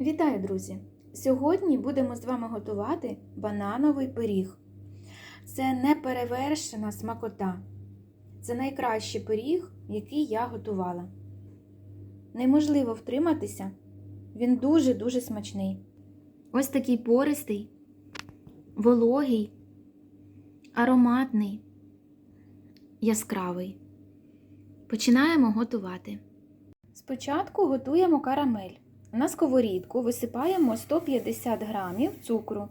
Вітаю, друзі! Сьогодні будемо з вами готувати банановий пиріг. Це неперевершена смакота. Це найкращий пиріг, який я готувала. Неможливо втриматися, він дуже-дуже смачний. Ось такий пористий, вологий, ароматний, яскравий. Починаємо готувати. Спочатку готуємо карамель. На сковорідку висипаємо 150 грамів цукру.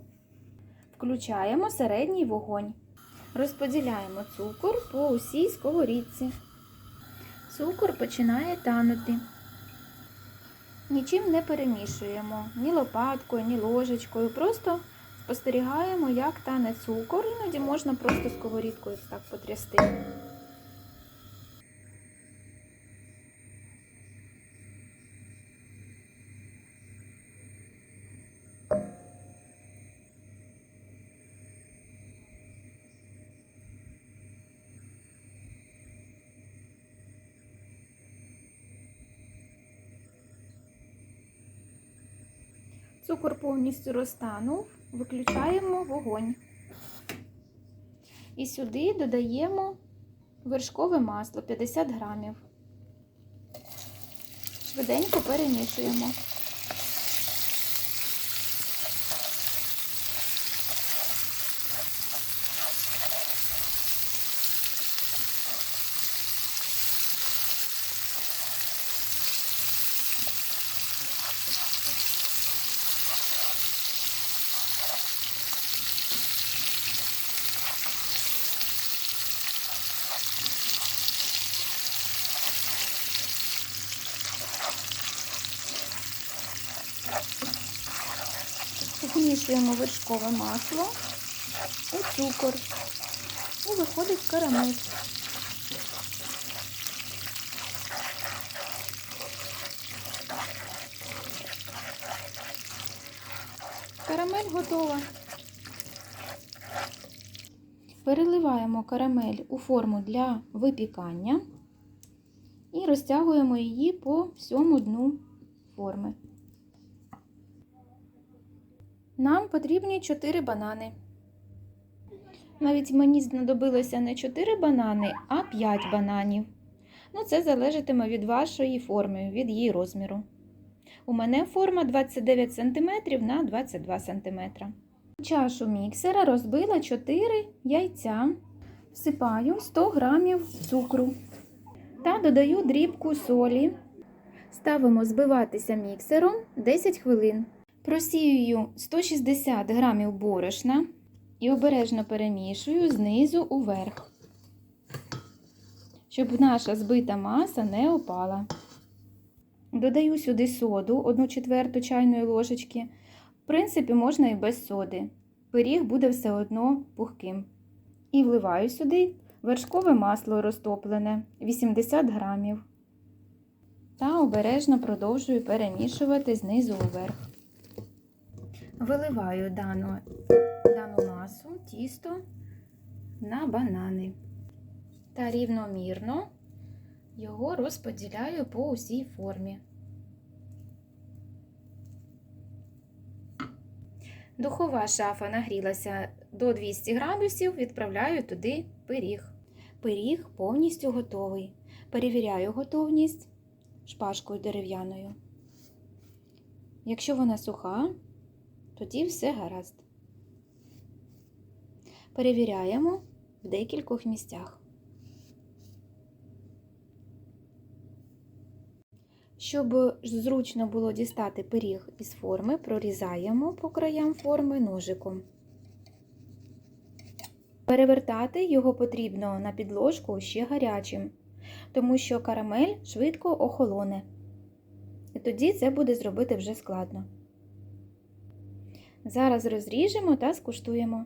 Включаємо середній вогонь. Розподіляємо цукор по усій сковорідці. Цукор починає танути. Нічим не перемішуємо ні лопаткою, ні ложечкою. Просто спостерігаємо, як тане цукор. Іноді можна просто сковорідкою так потрясти. Цукор повністю розтанув, виключаємо вогонь. І сюди додаємо вершкове масло 50 грамів. Швиденько перемішуємо. Змішуємо вершкове масло і цукор. І виходить карамель. Карамель готова. Переливаємо карамель у форму для випікання і розтягуємо її по всьому дну форми. Нам потрібні 4 банани. Навіть мені знадобилося не 4 банани, а 5 бананів. Ну, це залежатиме від вашої форми, від її розміру. У мене форма 29 см на 22 см. В чашу міксера розбила 4 яйця, всипаю 100 г цукру та додаю дрібку солі. Ставимо збиватися міксером 10 хвилин. Просіюю 160 грамів борошна і обережно перемішую знизу уверх, щоб наша збита маса не опала. Додаю сюди соду 1 четверту чайної ложечки. В принципі, можна і без соди. Пиріг буде все одно пухким. І вливаю сюди вершкове масло розтоплене 80 грамів. Та обережно продовжую перемішувати знизу уверх. Виливаю дану, дану масу, тісто на банани та рівномірно його розподіляю по усій формі. Духова шафа нагрілася до 200 градусів, відправляю туди пиріг. Пиріг повністю готовий. Перевіряю готовність шпажкою дерев'яною. Якщо вона суха, тоді все гаразд. Перевіряємо в декількох місцях. Щоб зручно було дістати пиріг із форми, прорізаємо по краям форми ножиком. Перевертати його потрібно на підложку ще гарячим, тому що карамель швидко охолоне. І тоді це буде зробити вже складно. Зараз розріжемо та скуштуємо.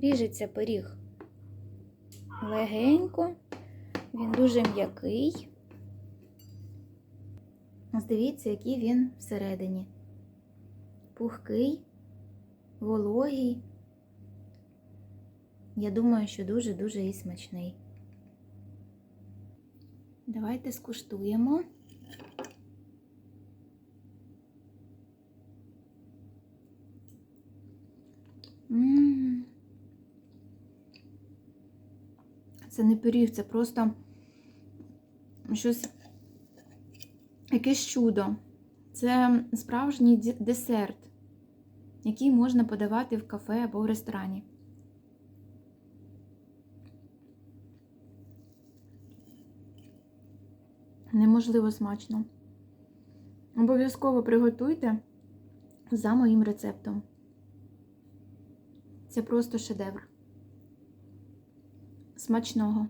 Ріжеться пиріг легенько, він дуже м'який. Дивіться, який він всередині. Пухкий, вологий. Я думаю, що дуже-дуже і смачний. Давайте скуштуємо. Це не пиріг, це просто щось якесь чудо. Це справжній десерт, який можна подавати в кафе або в ресторані. Неможливо смачно. Обов'язково приготуйте за моїм рецептом. Це просто шедевр. Смачного!